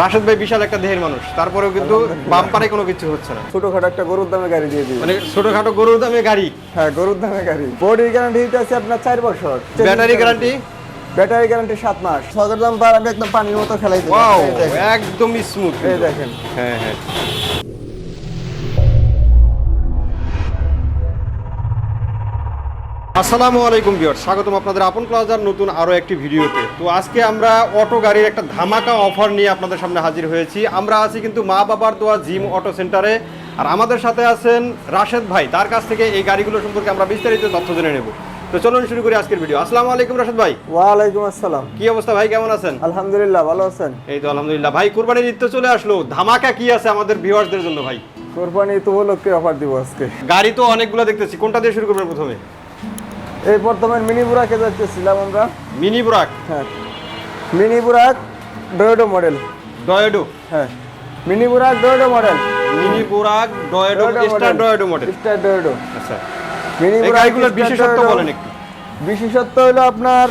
রাশেদ ভাই বিশাল একটা দেহের মানুষ তারপরেও কিন্তু বাম্পারে কোনো কিছু হচ্ছে না। ছোটখাটো একটা গরুর দামে গাড়ি দিয়ে দিই মানে ছোটখাটো গরুর দামে গাড়ি? হ্যাঁ গরুর দামে গাড়ি। বডির গ্যারান্টি দিতে আছে আপনার চার বছর। ব্যাটারি গ্যারান্টি ব্যাটারি গ্যারান্টি সাত মাস। ছগের দাম পার আমি একদম পানির মতো খেলাই দিই ওয়াও একদম স্মুথ এই দেখেন। হ্যাঁ হ্যাঁ। আসসালামু আলাইকুম বিয়ার স্বাগতম আপনাদের আপন প্লাজার নতুন আরও একটি ভিডিওতে। তো আজকে আমরা অটো গাড়ির একটা ধামাকা অফার নিয়ে আপনাদের সামনে হাজির হয়েছি। আমরা আছি কিন্তু মা বাবার দোয়া জিম অটো সেন্টারে। আর আমাদের সাথে আছেন রাশেদ ভাই তার কাছ থেকে এই গাড়িগুলো সম্পর্কে আমরা বিস্তারিত তথ্য জেনে নেব। তো চলুন শুরু করি আজকের ভিডিও। আসসালামু আলাইকুম রাশেদ ভাই। ওয়ালাইকুম আসসালাম। কি অবস্থা ভাই কেমন আছেন? আলহামদুলিল্লাহ ভালো আছেন? এই তো আলহামদুলিল্লাহ। ভাই কুরবানির ঈদ তো চলে আসলো। ধামাকা কি আছে আমাদের ভিউয়ার্সদের জন্য ভাই? কোরবানি তো উপলক্ষে অফার দিব আজকে। গাড়ি তো অনেকগুলো দেখতেছি। কোনটা দিয়ে শুরু করবেন প্রথমে? এই বর্তমান মিনি বুরাকে যাচ্ছিলাম আমরা। মিনি ব্রাক? হ্যাঁ। মিনি বুরাক ডয়োডো মডেল। ডয়েডো? হ্যাঁ। মিনি বুরাক ডয়োডো মডেল। মিনি বুরাক ডয়েডো স্টার ডয়েডো মডেল। স্টার ডয়োডো। আচ্ছা। মিনি এই বুরাক গাড়িগুলোর বিশেষত্ব বলেন একটু। বিশেষত্ব হলো আপনার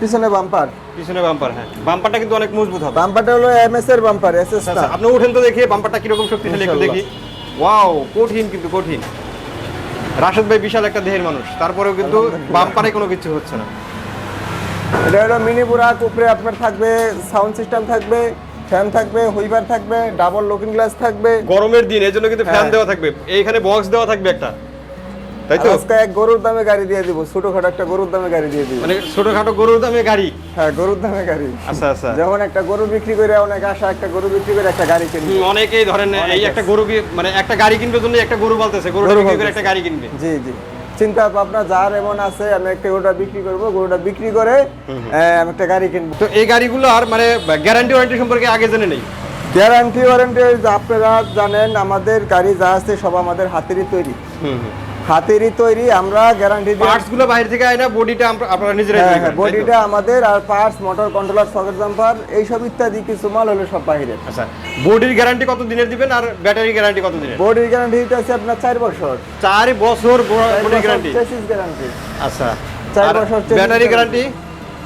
পিছনে বাম্পার। পিছনে বাম্পার হ্যাঁ। বাম্পারটা কিন্তু অনেক মজবুত হবে। বাম্পারটা হলো এমএস এর বাম্পার এসএস আচ্ছা আপনি উঠেন তো দেখি বাম্পারটা কীরকম শক্তিশালী একটু দেখি। ওয়াও কঠিন কিন্তু কঠিন। রাশেদ ভাই বিশাল একটা দেহের মানুষ তারপরেও কিন্তু বাম্পারে কোনো কিছু হচ্ছে না। এটা হলো মিনি বুরাক উপরে আপনার থাকবে সাউন্ড সিস্টেম থাকবে ফ্যান থাকবে হুইবার থাকবে ডাবল লুকিং গ্লাস থাকবে। গরমের দিন এজন্য জন্য কিন্তু ফ্যান। দেওয়া থাকবে। এইখানে বক্স দেওয়া থাকবে একটা। তাই তো? আজকে এক গরুর দামে গাড়ি দিয়ে দিব ছোটখাটো একটা গরুর দামে গাড়ি দিয়ে দিব। মানে ছোটখাটো গরুর দামে গাড়ি? হ্যাঁ গরুর দামে গাড়ি। আচ্ছা আচ্ছা। যখন একটা গরু বিক্রি করে অনেক আশা একটা গরু বিক্রি করে একটা গাড়ি কিনবে। অনেকেই ধরেন এই একটা গরু মানে একটা গাড়ি কিনবে জন্য একটা গরু বলতেছে গরু গরু বিক্রি করে একটা গাড়ি কিনবে। জি জি। চিন্তা ভাবনা যার এমন আছে আমি একটা গরুটা বিক্রি করব গরুটা বিক্রি করে আমি একটা গাড়ি কিনবো। তো এই গাড়িগুলো আর মানে গ্যারান্টি ওয়ারেন্টি সম্পর্কে আগে জেনে নেই? গ্যারান্টি ওয়ারেন্টি আপনারা জানেন আমাদের গাড়ি যা আছে সব আমাদের হাতেরই তৈরি। হাতেরই তৈরি আমরা গ্যারান্টি দিই পার্টসগুলো বাইরে থেকে আয় না বডিটা আপনারা নিজেরাই হ্যাঁ তৈরি হ্যাঁ করেন, বডিটা আমাদের আর parts motor controller socket jumper এইসব ইত্যাদি কিছু মাল হলো সব বাইরের আচ্ছা বডির গ্যারান্টি কত দিনের দিবেন আর ব্যাটারি গ্যারান্টি কত দিনের? বডির গ্যারান্টি দিতে আছে আপনার চার বছর। চার বছর বডির গ্যারান্টি চেসিস গ্যারান্টি আচ্ছা চার আর বছর chassis battery guarantee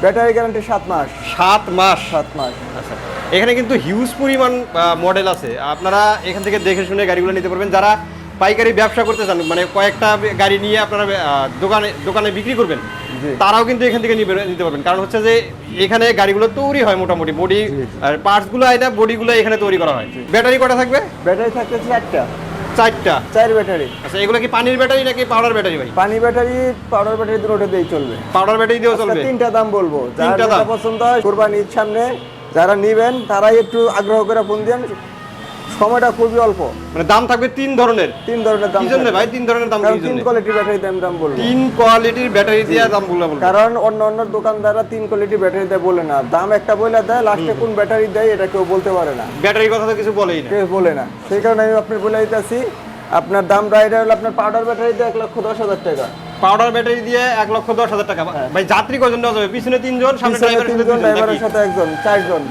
battery guarantee সাত মাস। সাত মাস? সাত মাস। আচ্ছা এখানে কিন্তু হিউজ পরিমাণ মডেল আছে। আপনারা এখান থেকে দেখে শুনে গাড়িগুলো নিতে পারবেন। যারা পাইকারি ব্যবসা করতে চান মানে কয়েকটা গাড়ি নিয়ে আপনারা দোকানে দোকানে বিক্রি করবেন তারাও কিন্তু এখান থেকে নিতে পারবেন। কারণ হচ্ছে যে এখানে গাড়িগুলো তৈরি হয় মোটামুটি বডি আর পার্টসগুলো এটা বডিগুলো এখানে তৈরি করা হয়। ব্যাটারি কটা থাকবে? ব্যাটারি থাকতে চারটা। চারটা। চার ব্যাটারি। আচ্ছা এগুলো কি পানির ব্যাটারি নাকি পাউডার ব্যাটারি ভাই? পানি ব্যাটারি পাউডার ব্যাটারি দুটো দিয়েই চলবে। পাউডার ব্যাটারি দিয়েও চলবে? তিনটা দাম বলব। যার তিনটা দাম। পছন্দ হয় কোরবানির সামনে যারা নিবেন তারাই একটু আগ্রহ করে ফোন দিন সময়টা খুবই অল্প। মানে দাম থাকবে তিন ধরনের। তিন ধরনের দাম জন্য ভাই? তিন ধরনের দাম কারণ তিন জন্য কোয়ালিটি ব্যাটারি দাম দাম বলব। তিন কোয়ালিটির ব্যাটারি দিয়ে দামগুলো বলব কারণ অন্য অন্য দোকানদাররা তিন কোয়ালিটি ব্যাটারি দেয় বলে না। দাম একটা বলে দেয় লাস্টে কোন ব্যাটারি দেয় এটা কেউ বলতে পারে না। ব্যাটারির কথা তো কিছু বলেই না। কেউ বলে না। সেই কারণে আমি আপনার বলে দিতেছি আপনার দাম রাইডার হলো আপনার পাউডার ব্যাটারি দিয়ে এক লক্ষ দশ হাজার টাকা। পাউডার ব্যাটারি দিয়ে এক লক্ষ দশ হাজার টাকা। ভাই যাত্রী কজন যাবে? পিছনে তিনজন সামনে ড্রাইভারের? সাথে একজন চারজন।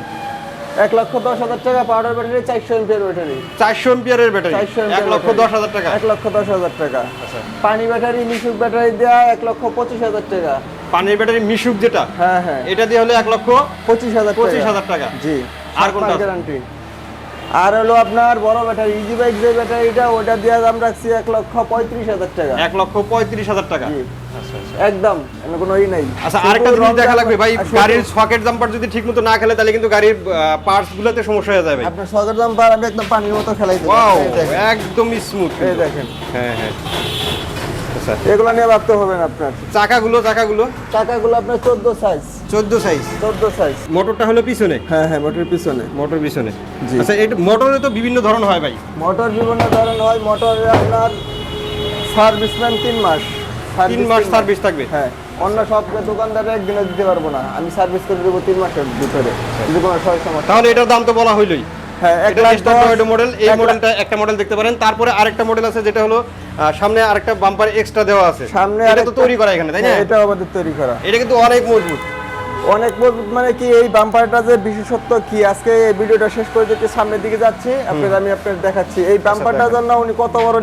এক লক্ষ দশ হাজার টাকা পাউডার ব্যাটারি চারশো এমপিয়ার ব্যাটারি চারশো এম্পিয়ারের ব্যাটারি চারশো এক লক্ষ দশ হাজার টাকা? এক লক্ষ দশ হাজার টাকা। আচ্ছা। পানি ব্যাটারি মিশুক ব্যাটারি দেওয়া এক লক্ষ পঁচিশ হাজার টাকা। পানির ব্যাটারি মিশুক যেটা? হ্যাঁ হ্যাঁ। এটা দিয়ে হলে এক লক্ষ পঁচিশ হাজার পঁচিশ হাজার টাকা। জি। আর কোনটা? গ্যারান্টি আর হলো আপনার বড় ব্যাটারি ইজি বাইক যে ব্যাটারিটা ওটা দিয়ে দাম রাখছি এক লক্ষ পঁয়ত্রিশ হাজার টাকা। এক লক্ষ পঁয়ত্রিশ হাজার টাকা? জি। আচ্ছা আচ্ছা। একদম কোনো ই নাই। আচ্ছা আরেকটা জিনিস দেখা লাগবে ভাই গাড়ির সকেট জাম্পার যদি ঠিক মতো না খেলে তাহলে কিন্তু গাড়ির পার্টস গুলোতে সমস্যা হয়ে যাবে। আপনার সকেট জাম্পার আমি একদম পানির মতো খেলাই ওয়াও একদম স্মুথ এই দেখেন। হ্যাঁ হ্যাঁ। আচ্ছা। এগুলো নিয়ে ভাবতে হবে না আপনার। চাকাগুলো চাকাগুলো? চাকাগুলো আপনার চোদ্দ সাইজ চোদ্দ সাইজ চোদ্দ সাইজ মোটরটা হলো পিছনে? হ্যাঁ হ্যাঁ মোটর পিছনে। মোটর পিছনে। আচ্ছা এটা মোটরে তো বিভিন্ন ধরন হয় ভাই। মোটর বিভিন্ন ধরনের হয়। মোটরে আপনার সার্ভিসম্যান তিন মাস। তিন মাস সার্ভিস থাকবে? হ্যাঁ। অন্য সব দোকানদারে একদিনে দিতে পারব না। আমি সার্ভিস করে দেবো তিন মাসের ভিতরে। যদি কোনো সমস্যা তাহলে এটার দাম তো বলা হইলই। হ্যাঁ এক লাখ মডেল এই মডেলটা একটা মডেল দেখতে পারেন। তারপরে আরেকটা মডেল আছে যেটা হলো সামনে আরেকটা বাম্পার এক্সট্রা দেওয়া আছে। সামনে এটা তো তৈরি করা এখানে তাই না? এটা আমাদের তৈরি করা। এটা কিন্তু অনেক মজবুত। অনেক মজবুত মানে কি এই বাম্পারটা যে বিশেষত্ব কি? আজকে এই ভিডিওটা শেষ করে যেতে সামনের দিকে যাচ্ছি। আপনার আমি আপনার দেখাচ্ছি। এই বাম্পারটার জন্য উনি কত বড়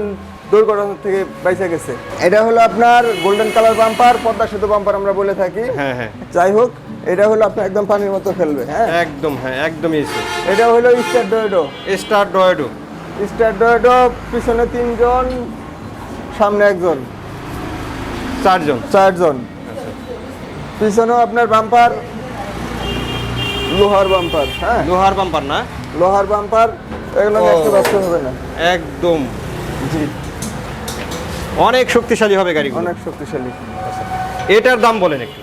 দুর্ঘটনা থেকে বেঁচে গেছে? এটা হলো আপনার গোল্ডেন কালার বাম্পার পদ্মা সেতু বাম্পার আমরা বলে থাকি। হ্যাঁ হ্যাঁ। যাই হোক এটা হলো আপনার একদম পানির মতো ফেলবে হ্যাঁ? একদম হ্যাঁ একদমই এটা হলো স্টার ডয়েডো। স্টার ডয়েডো। স্টার ডয়েডো পিছনে তিনজন সামনে একজন। চারজন। চারজন। পিছনেও আপনার বাম্পার লোহার বাম্পার হ্যাঁ? লোহার বাম্পার না? লোহার বাম্পার এগুলো। দেখতে পাচ্ছ হবে না। একদম। জি। অনেক শক্তিশালী হবে গাড়ি অনেক শক্তিশালী। এটার দাম বলেন একটু।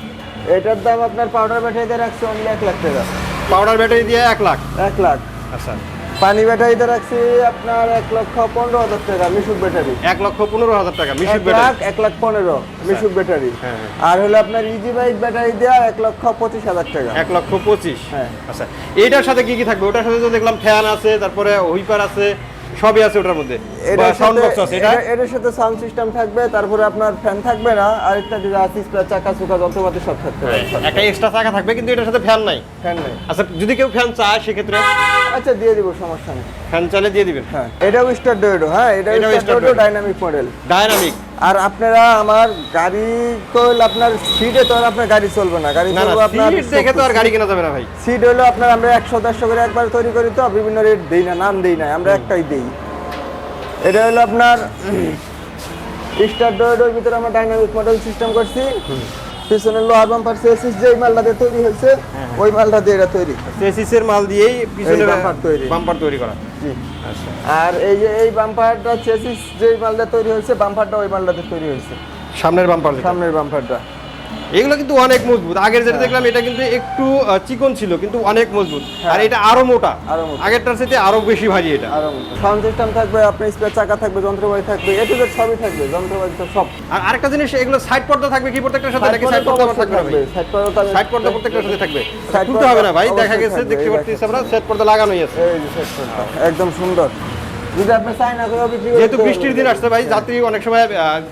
এটার দাম আপনার পাউডার ব্যাটারিতে রাখছি অনলি এক লাখ টাকা। পাউডার ব্যাটারি দিয়ে এক লাখ? এক লাখ। আচ্ছা। পানি ব্যাটারিতে রাখছি আপনার এক লক্ষ পনেরো হাজার টাকা মিশুক ব্যাটারি। এক লক্ষ পনেরো হাজার টাকা মিশুক ব্যাটারি। এক লাখ পনেরো মিশুক ব্যাটারি। হ্যাঁ, হ্যাঁ। আর হলো আপনার ইজি বাইক ব্যাটারি দেওয়া এক লক্ষ পঁচিশ হাজার টাকা। এক লক্ষ পঁচিশ। হ্যাঁ। আচ্ছা এইটার সাথে কি কি থাকবে? ওটার সাথে তো দেখলাম ফ্যান আছে তারপরে হুইপার আছে সবই আছে ওটার মধ্যে। এটার সাউন্ড সাথে বক্স আছে এটা? এটা- এটার সাথে সাউন্ড সিস্টেম থাকবে তারপরে আপনার ফ্যান থাকবে না আর ইত্যাদি যা আছে স্প্রে চাকা চুকা যন্ত্রপাতি সব থাকবে একটা এক্সট্রা চাকা থাকবে কিন্তু এটার সাথে ফ্যান নাই। ফ্যান নেই। আচ্ছা যদি কেউ ফ্যান চায় সেক্ষেত্রে? আচ্ছা দিয়ে দিব সমস্যা নেই। ফ্যান চাইলে দিয়ে দিবেন? হ্যাঁ এটাও স্টার ডোয়েডো হ্যাঁ এটাও স্টার ডোয়েডো ডাইনামিক মডেল ডায়নামিক আর আপনারা আমার গাড়ি তো আপনার সিটে তো আর আপনার গাড়ি চলবে না গাড়ি চলবে আপনার দেখে তো আর গাড়ি কেনা যাবে না ভাই। সিট হলো আপনার আমরা একশো দেড়শো করে একবার তৈরি করি তো বিভিন্ন রেট দিই না নাম দিই না আমরা একটাই দিই। এটা হলো আপনার স্টার ডোয়েডোর ভিতরে আমরা ডাইনামিক মডেল সিস্টেম করছি। পিছনে লোহার বাম্পার সেসিস যেই মালটা দিয়ে তৈরি হয়েছে হ্যাঁ, ওই মালটা দিয়ে এটা তৈরি। চেসিসের মাল দিয়েই পিছনের বাম্পার তৈরি। বাম্পার তৈরি করা। আচ্ছা। আর এই যে এই বাম্পারটা চেসিস যেই মালটা তৈরি হয়েছে বাম্পারটা ওই মালটাতে তৈরি হয়েছে। সামনের বাম্পার সামনের বাম্পারটা এগুলো কিন্তু অনেক মজবুত। আগের হ্যাঁ। যেটা দেখলাম এটা কিন্তু একটু চিকন ছিল কিন্তু অনেক মজবুত। আর এটা আরও মোটা। হ্যাঁ। আগেরটার সাথে আরও বেশি ভারী এটা। সাউন্ড সিস্টেম থাকবে আপনার স্পেয়ার চাকা থাকবে যন্ত্রপাতি থাকবে এ টু সবই থাকবে যন্ত্রপাতি তো সব। আর আরেকটা জিনিস এগুলো সাইড পর্দা থাকবে কি প্রত্যেকটার সাথে নাকি সাইড পর্দা থাকবে সাইড পর্দা থাকবে সাইড পর্দা প্রত্যেকটার সাথে থাকবে। খুলতে হবে না ভাই দেখা গেছে দেখতে পাচ্ছি আমরা সাইড পর্দা লাগানোই আছে। এই যে সাইড পর্দা একদম সুন্দর। যদি আপনি চাই না করে বিক্রি যেহেতু। বৃষ্টির দিন আসছে ভাই যাত্রী অনেক সময়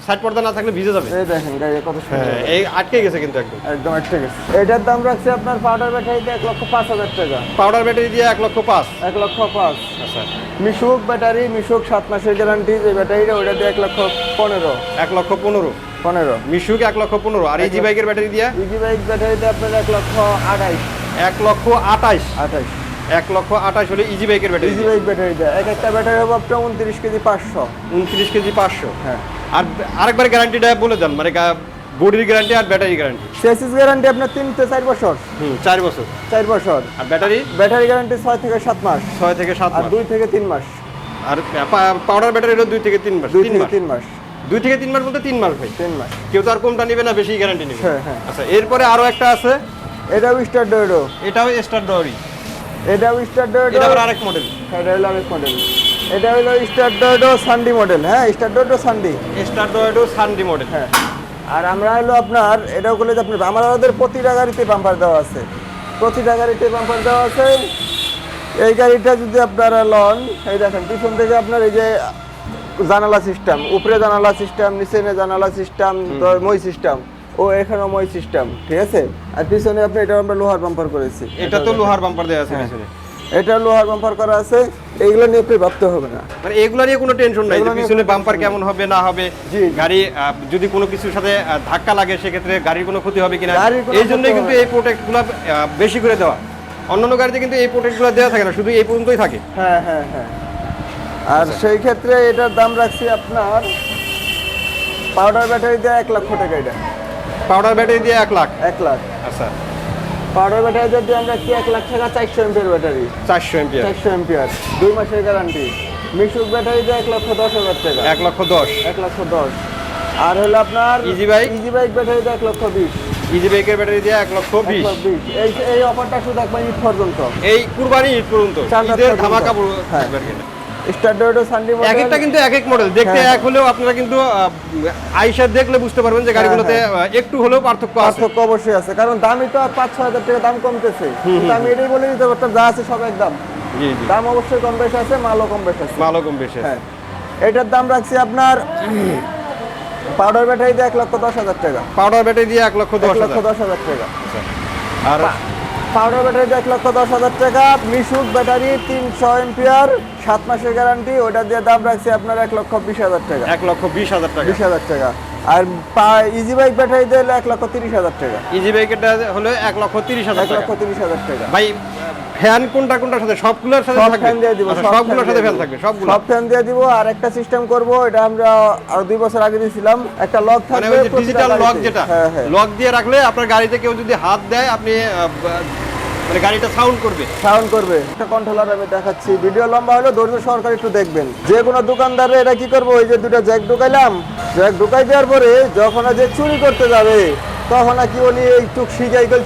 সাইড পর্দা না থাকলে ভিজে যাবে। এই দেখেন গাড়ি কত সুন্দর। হ্যাঁ এই আটকে গেছে কিন্তু একদম। একদম একটা গেছে। এটার দাম রাখছে আপনার পাউডার ব্যাটারিতে এক লক্ষ পাঁচ হাজার টাকা। পাউডার ব্যাটারি দিয়ে এক লক্ষ পাঁচ। এক লক্ষ পাঁচ। আচ্ছা। মিশুক ব্যাটারি মিশুক সাত মাসের গ্যারান্টি যে ব্যাটারিটা ওইটা দিয়ে এক লক্ষ পনেরো। এক লক্ষ পনেরো। পনেরো। মিশুক এক লক্ষ পনেরো। আর ইজি বাইকের ব্যাটারি দিয়ে? ইজি বাইক ব্যাটারিতে আপনার এক লক্ষ আঠাইশ। এক লক্ষ আঠাইশ। আঠাইশ। এক লক্ষ আঠাইশ হলে ইজি বাইকের ব্যাটারি ইজি বাইক ব্যাটারি দেয়। এক একটা ব্যাটারি হবে আপনার উনত্রিশ কেজি পাঁচশো। উনত্রিশ কেজি পাঁচশো। হ্যাঁ। আর আরেকবার গ্যারান্টিটা বলে দেন মানে বডির গ্যারান্টি আর ব্যাটারি গ্যারান্টি সেসিস গ্যারান্টি আপনার তিন থেকে চার বছর। হুম চার বছর। চার বছর। আর ব্যাটারি ব্যাটারি গ্যারান্টি ছয় থেকে সাত মাস। ছয় থেকে সাত আর মাস। দুই থেকে তিন মাস। আর পাউডার ব্যাটারি হলো দুই থেকে তিন মাস দুই থেকে তিন মাস। দুই থেকে তিন মাস বলতে তিন মাস ভাই। তিন মাস। কেউ তো আর কোনটা নেবে না বেশি গ্যারান্টি নেবে। হ্যাঁ, হ্যাঁ। আচ্ছা এরপরে আরও একটা আছে। এটাও স্টার ডোয়েডো এটাও স্টার ডরি এটাও স্টার ডোয়েডো এটা আরেক মডেল এটা হলো আরেক মডেল এটা হলো স্টার ডোয়েডো সানডি মডেল হ্যাঁ? স্টার ডোয়েডো সানডি স্টার ডয়েডো সানডি মডেল হ্যাঁ। আর আমরা হলো আপনার এটাও করলে যে আপনার আমাদের প্রতিটা গাড়িতে বাম্পার দেওয়া আছে। প্রতিটা গাড়িতে বাম্পার দেওয়া আছে। এই গাড়িটা যদি আপনারা লন এই দেখেন পিছন থেকে আপনার এই যে জানালা সিস্টেম উপরে জানালা সিস্টেম নিচে জানালা সিস্টেম মই সিস্টেম ও এখানেও মই সিস্টেম ঠিক আছে? আর পিছনে আপনি এটা আমরা লোহার বাম্পার করেছি। এটা তো লোহার বাম্পার দেওয়া আছে হ্যাঁ। এটা লোহার বাম্পার করা আছে এগুলো নিয়ে আপনি ভাবতে হবে না। মানে এগুলা নিয়ে কোনো টেনশন নাই পিছনে বাম্পার কেমন হবে না হবে। গাড়ি যদি কোনো কিছুর সাথে ধাক্কা লাগে সেক্ষেত্রে গাড়ির কোনো ক্ষতি হবে কিনা? এই জন্যই কিন্তু এই প্রোটেক্টগুলো বেশি করে দেওয়া। অন্যান্য গাড়িতে কিন্তু এই প্রোটেক্টগুলো দেওয়া থাকে না শুধু এই পর্যন্তই থাকে। হ্যাঁ হ্যাঁ হ্যাঁ। আর সেই ক্ষেত্রে এটার দাম রাখছি আপনার পাউডার ব্যাটারি দিয়ে এক লক্ষ টাকা এটা। পাউডার ব্যাটারি দিয়ে এক লাখ? এক লাখ। আচ্ছা। পাউডার ব্যাটারি যদি আমরা কি এক লাখ টাকা চারশো এমপিয়ার ব্যাটারি? চারশো এমপিয়ার চারশো এমপিয়ার দুই মাসের গ্যারান্টি মিশুক ব্যাটারি দিয়ে এক লক্ষ দশ হাজার টাকা। এক লক্ষ দশ। এক লক্ষ দশ। আর হলো আপনার Easy bike? Easy bike battery দিয়ে এক লক্ষ বিশ। ইজি বাইকের ব্যাটারি দিয়ে এক লক্ষ বিশ। এই এই অফারটা শুধু একবার ঈদ পর্যন্ত। এই কুরবানি ঈদ পর্যন্ত। ধামাকা হ্যাঁ। থাকবে স্টার ডোয়েডো সানডি এক একটা কিন্তু এক এক মডেল দেখতে হ্যাঁ। এক হলেও আপনারা কিন্তু আইসা দেখলে বুঝতে পারবেন যে গাড়িগুলোতে একটু হলেও পার্থক্য আছে। পার্থক্য অবশ্যই আছে। কারণ দামই তো আর পাঁচ ছ হাজার টাকা দাম কমতেছে। আমি এটাই বলে দিতে পারতাম যা আছে সব একদম। দাম অবশ্যই কম বেশি আছে মালও কম বেশি আছে। ভালো কম বেশি হ্যাঁ। এটার দাম রাখছি আপনার পাউডার ব্যাটারি দিয়ে এক লক্ষ দশ হাজার টাকা। পাউডার ব্যাটারি দিয়ে এক লক্ষ দশ লক্ষ দশ হাজার টাকা। আর পাউডার ব্যাটারি এক লক্ষ দশ হাজার টাকা। মিশুক ব্যাটারি তিনশো এমপিয়ার সাত মাসের গ্যারান্টি ওটা দিয়ে দাম রাখছি আপনার এক লক্ষ বিশ হাজার টাকা। এক লক্ষ বিশ হাজার টাকা। বিশ হাজার টাকা। আর ইজি বাইক ব্যাটারি দিলে এক লক্ষ তিরিশ হাজার টাকা। ইজি বাইকেরটা হলো এক লক্ষ তিরিশ হাজার এক লক্ষ তিরিশ হাজার টাকা। ভাই ফ্যান কোনটা কোনটার সাথে? সবগুলোর সাথে সব ফ্যান দিয়ে দিব আচ্ছা, সব সবগুলোর সাথে ফ্যান। থাকবে সবগুলো? সব ফ্যান দিয়ে দিব আর একটা সিস্টেম করব এটা আমরা আর দুই বছর আগে দিয়েছিলাম। একটা লক মানে থাকবে ডিজিটাল লক যেটা হ্যাঁ হ্যাঁ। লক দিয়ে রাখলে আপনার গাড়িতে কেউ যদি হাত দেয় আপনি মানে গাড়িটা সাউন্ড করবে। সাউন্ড করবে। একটা কন্ট্রোলার আমি দেখাচ্ছি। ভিডিও লম্বা হলে ধৈর্য সহকারে একটু দেখবেন। যে কোনো দোকানদারে এটা কি করব? ওই যে দুটো জ্যাক ঢুকাইলাম। জ্যাক ঢুকাই দেওয়ার পরে যখন যে চুরি করতে যাবে তখন উনি একটু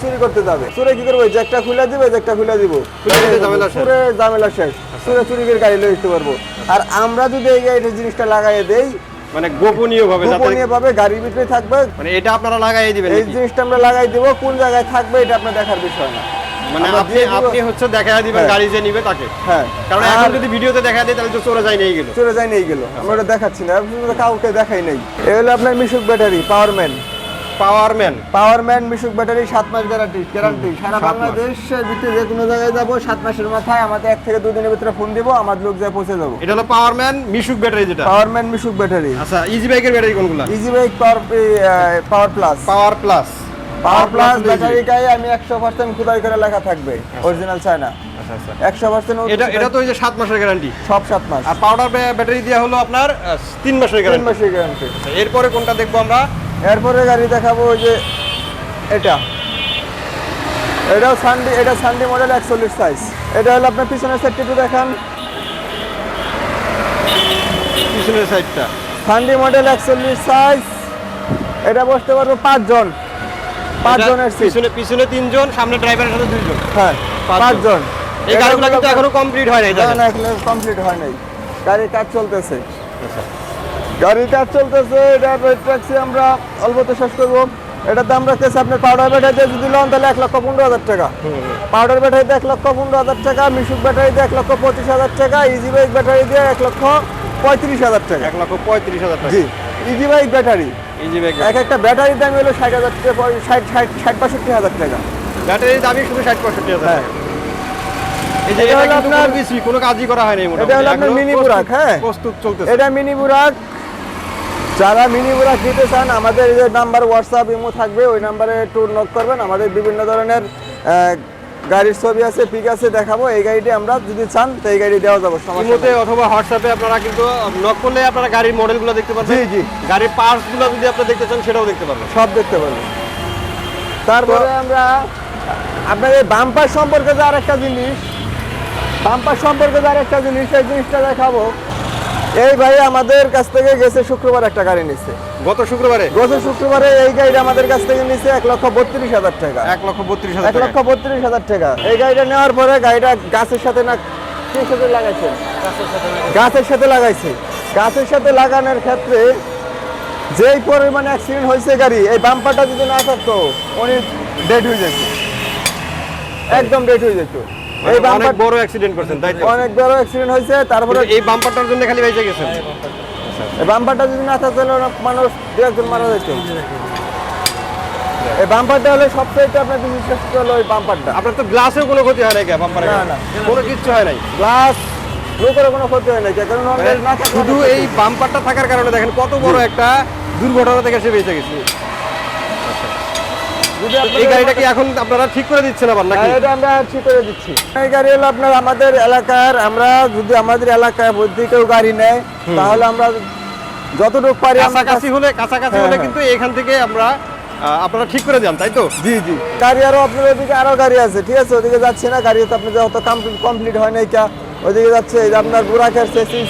চুরি করতে যাবে। চুরে কি করব? জ্যাকটা খুলে দিবে জ্যাকটা খুলে দিব। চুরে ঝামেলা শেষ। চুরে চুরি করে গাড়ি লয়ে যেতে পারব। আর আমরা যদি এই জিনিসটা লাগাই দেই মানে গোপনীয় ভাবে গোপনীয় ভাবে গাড়ির ভিতরে থাকবে। মানে এটা আপনারা লাগাই দিবেন এই জিনিসটা আমরা লাগাই দিব। কোন জায়গায় থাকবে এটা আপনার দেখার বিষয় না। মানে আপনি আপনি হচ্ছে দেখা দিবেন হ্যাঁ। গাড়ি যে নিবে তাকে। হ্যাঁ। কারণ এখন যদি ভিডিওতে দেখা দেয় তাহলে তো চলে যায় নিয়ে গেল। চলে যায় নেই গেল। আমরা ওটা দেখাচ্ছি না। আপনি কাউকে দেখাই নেই। এ হলো আপনার মিশুক ব্যাটারি পাওয়ারম্যান। পাওয়ারম্যান। পাওয়ারম্যান মিশুক ব্যাটারি সাত মাস গ্যারান্টি গ্যারান্টি সারা। বাংলাদেশের ভিতরে যে কোনো জায়গায় যাব সাত মাসের মাথায় আমাদের এক থেকে দুই দিনের ভিতরে ফোন দিব আমার লোক যায় পৌঁছে যাব। এটা হলো পাওয়ারম্যান মিশুক ব্যাটারি যেটা। Powerman Mishuk battery. আচ্ছা ইজি বাইকের ব্যাটারি কোনগুলা? Easy bike power power plus power plus power plus battery গায়ে আমি একশো পার্সেন্ট খুদাই করে লেখা থাকবে অরিজিনাল চায়না। আচ্ছা আচ্ছা। একশো পার্সেন্ট এটা এটা তো ওই যে সাত মাসের গ্যারান্টি সব সাত মাস। আর পাউডার ব্যাটারি দেওয়া হলো আপনার আহ, তিন মাসের তিন গ্যারান্টি মাসের গ্যারান্টি এরপরে কোনটা দেখব আমরা? এরপরে গাড়ি দেখাবো ওই যে এটা। এটাও সানডি এটা সানডি মডেল একচল্লিশ সাইজ এটা হলো আপনার পিছনের সাইডটা একটু দেখান। পিছনের সাইডটা সানডি মডেল একচল্লিশ সাইজ এটা বসতে পারব পাঁচজন। পাঁচজনের সিট পিছনে পিছনে তিনজন সামনে ড্রাইভারের সাথে দুইজন। হ্যাঁ পাঁচজন। এই গাড়িগুলো কিন্তু এখনও কমপ্লিট হয় নাই না না এখনও কমপ্লিট হয় নাই। গাড়ির কাজ চলতেছে। গাড়ির কাজ চলতেছে এটা রাখছি আমরা অল্পতে শেষ করব। এটার দাম রাখতেছে আপনার পাউডার ব্যাটারিতে যদি লন তাহলে এক লক্ষ পনেরো হাজার টাকা। পাউডার ব্যাটারিতে এক লক্ষ পনেরো হাজার টাকা মিশুক ব্যাটারিতে এক লক্ষ পঁচিশ হাজার টাকা ইজি বাইক ব্যাটারি দিয়ে এক লক্ষ পঁয়ত্রিশ হাজার টাকা। এক লক্ষ পঁয়ত্রিশ হাজার টাকা। জি ইজি বাইক ব্যাটারি এক একটা ব্যাটারির দাম হলো ষাট হাজার টাকা ষাট ষাট ষাট বাষট্টি হাজার টাকা। ব্যাটারির দামই শুধু ষাট পঁয়ষট্টি হাজার। হ্যাঁ। এই যে এটা আপনার- কিছুই কোনো কাজই করা হয়নি এটা হলো আপনার মিনি বুরাক, হ্যাঁ। প্রস্তুত চলতেছে। এটা মিনি বুরাক। যারা মিনি বুরাক নিতে চান আমাদের এই যে নাম্বার হোয়াটসঅ্যাপ ইমো থাকবে ওই নাম্বারে ট্যুর নক করবেন। আমাদের বিভিন্ন ধরনের গাড়ির ছবি আছে পিক আছে দেখাবো। এই গাড়িটি আমরা যদি চান তো এই গাড়ি দেওয়া যাবে সমস্যা অথবা হোয়াটসঅ্যাপে আপনারা কিন্তু নক করলে আপনারা গাড়ির মডেলগুলো দেখতে পারবেন। জি, জি। গাড়ির পার্টসগুলো যদি আপনারা দেখতে চান সেটাও দেখতে পারবেন। সব দেখতে পারবেন। তারপরে আমরা আপনার এই বাম্পার সম্পর্কে যে আরেকটা জিনিস বাম্পার সম্পর্কে যে আরেকটা জিনিস এই জিনিসটা দেখাবো। এই ভাই আমাদের কাছ থেকে গেছে শুক্রবার একটা গাড়ি নিচ্ছে গত শুক্রবারে? গত শুক্রবারে এই গাড়িটা আমাদের কাছ থেকে নিচ্ছে এক লক্ষ বত্রিশ হাজার টাকা। এক লক্ষ বত্রিশ হাজার এক টাকা। লক্ষ বত্রিশ হাজার টাকা। এই গাড়িটা নেওয়ার পরে গাড়িটা গাছের সাথে না কিসের সাথে লাগাইছে। গাছের সাথে লাগাইছে। গাছের সাথে লাগানোর ক্ষেত্রে যেই পরিমাণে অ্যাক্সিডেন্ট হয়েছে গাড়ি এই বাম্পারটা যদি না থাকতো উনি ডেড হয়ে যেত। একদম ডেড হয়ে যেত। এই অনেক বড় অ্যাক্সিডেন্ট করছেন তাই তো? অনেক বড় অ্যাক্সিডেন্ট হয়েছে তারপরে এই বাম্পারটার জন্য খালি বেঁচে গেছেন? এই বাম্পারটা যদি না থাকতো মানুষ দু একজন মারা যেত এই বাম্পারটা হলো সবচেয়ে আপনার বিশেষ হলো ওই বাম্পারটা আপনার তো গ্লাসেও কোনো ক্ষতি হয় নাই বাম্পারে না, না। কোনো কিচ্ছু হয় নাই? গ্লাস লোকের কোনো ক্ষতি হয় না কারণ মানে শুধু এই বাম্পারটা থাকার কারণে দেখেন কত বড় একটা দুর্ঘটনা থেকে সে বেঁচে গেছে। এই গাড়িটা কি এখন আপনারা ঠিক করে দিচ্ছেন আবার নাকি? হ্যাঁ, এটা আমরা ঠিক করে দিচ্ছি। এই গাড়ি হলো আপনার আমাদের এলাকার আমরা যদি আমাদের এলাকায় মধ্যে কেউ গাড়ি নেয় তাহলে আমরা যতটুকু পারি আমরা কাছাকাছি হলে কাছাকাছি হ্যাঁ, হলে হ্যাঁ। কিন্তু এখান থেকে আমরা আপনারা ঠিক করে দেন তাই তো? জি জি। গাড়ি আরও আপনার ওদিকে আরও গাড়ি আছে ঠিক আছে? ওদিকে যাচ্ছে না গাড়ি তো আপনার যত কমপ্লিট হয় নাই কা। ওদিকে যাচ্ছে আপনার বুরাকের সেসিস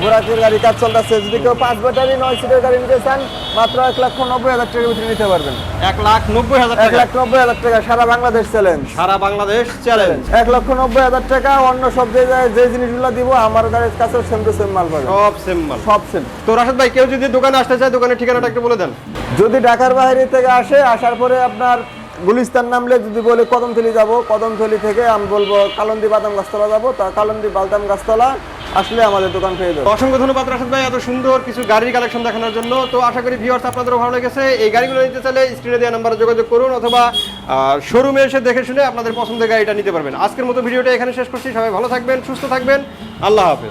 বুরাকের গাড়ি কাজ চলতেছে। যদি কেউ পাঁচ ব্যাটারি নয় সিটের গাড়ি নিতে চান মাত্র এক লক্ষ নব্বই হাজার টাকার ভিতরে নিতে পারবেন। এক লাখ নব্বই হাজার এক লাখ নব্বই হাজার টাকা সারা বাংলাদেশ চ্যালেঞ্জ সারা বাংলাদেশ চ্যালেঞ্জ এক লক্ষ নব্বই হাজার টাকা অন্য সব যে যে জিনিসগুলো দিব আমার গাড়ির কাছে সেম টু সেম মাল পাবে সব সেম মাল। সব সেম তো রাশেদ ভাই কেউ যদি দোকানে আসতে চায় দোকানের ঠিকানাটা একটু বলে দেন। যদি ঢাকার বাইরে থেকে আসে আসার পরে আপনার গুলিস্তান নামলে যদি বলে কদমথলি যাব। কদমথলি থেকে আমি বলব কালন্দি বাদাম গাছতলা যাব। তা কালন্দি বাদাম গাছতলা আসলে আমাদের দোকান পেয়ে যাবে অসংখ্য ধন্যবাদ রাশেদ ভাই, এত সুন্দর কিছু গাড়ির কালেকশন দেখানোর জন্য। তো আশা করি ভিউয়ার্স আপনাদেরও ভালো লেগেছে। এই গাড়িগুলো নিতে চাইলে স্ক্রিনে দেওয়া নাম্বারে যোগাযোগ করুন অথবা শোরুমে এসে দেখে শুনে আপনাদের পছন্দের গাড়িটা নিতে পারবেন। আজকের মতো ভিডিওটা এখানে শেষ করছি। সবাই ভালো থাকবেন, সুস্থ থাকবেন। আল্লাহ হাফেজ।